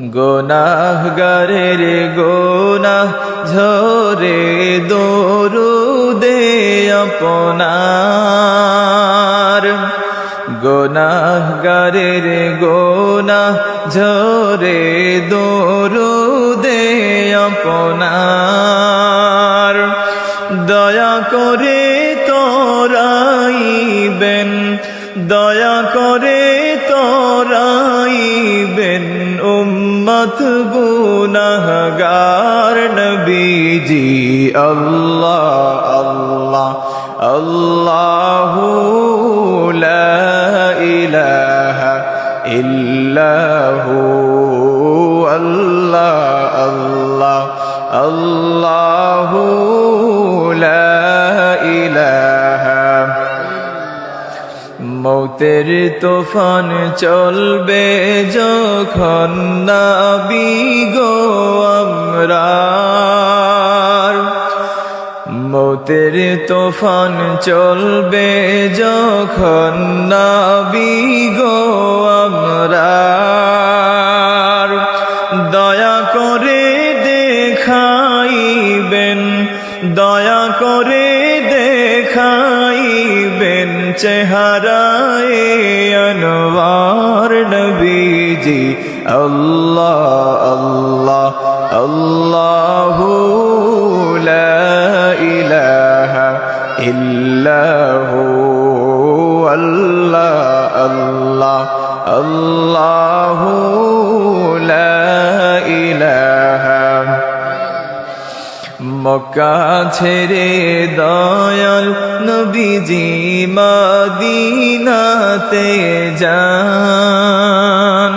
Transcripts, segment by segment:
গোনাহগারের গোনাহ ঝরে দরুদে আপনার। গোনাহগারের গোনাহ ঝরে দরুদে আপনার। দয়া করে তোরাইবেন, দয়া করে তোরাইবেন। উম্মত গুনাহগার নবীজি আল্লাহ আল্লাহ আল্লাহু লা ইলাহা ইল্লাহু আল্লাহ আল্লাহ আল্লাহু লা মৌতের তুফান চলবে যখন নাবি গো আমরা মৌতের তুফান চলবে যখন নাবি গো আমরা দয়া করে দেখাইবেন দয়া করে দেখাইবেন চেহারায় আনোয়ার নবীজি। আল্লাহ আল্লাহ, আল্লাহু লা ইলাহা ইল্লাহু, আল্লাহ আল্লাহ, আল্লাহু লা ইলাহা মক্কা ছেড়ে দয়াল নবীজি মদিনাতে যান।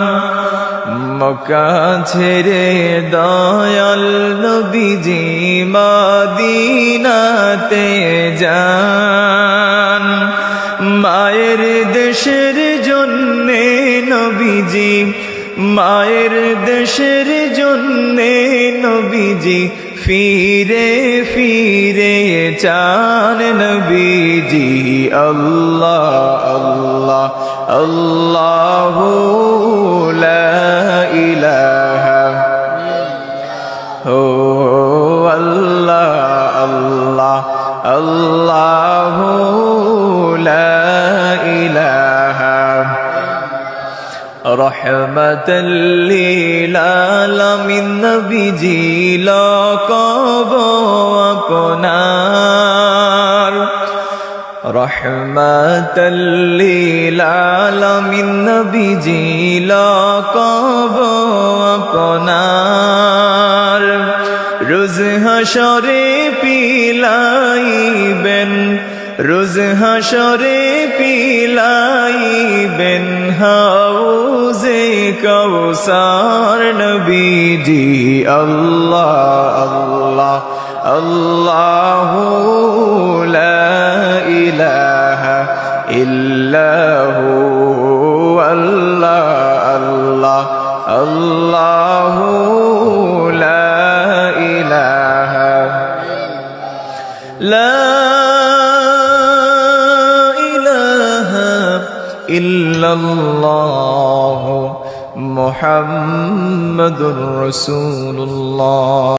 মক্কা ছেড়ে দয়াল নবীজি মদিনাতে যান। মায়ের দেশের জন্যে নবীজি, মায়ের দেশের জন্যে নবীজি ফিরে ফিরে চান নবীজি আল্লাহ আল্লাহ আল্লাহ লা ইলাহা ও আল্লাহ আল্লাহ আল্লাহ রহমতলীলালামিন নবীজি লকব আপনার রহমতলীলালামিন নবীজি লকব আপনার রোজ হাসরে পিলাইবেন, রোজ হাসরে পিলাইবেন হাউ كوسار نبي جي الله الله الله لا إله الا هو الله الله الله لا إله لا إله الا الله محمد رسول الله.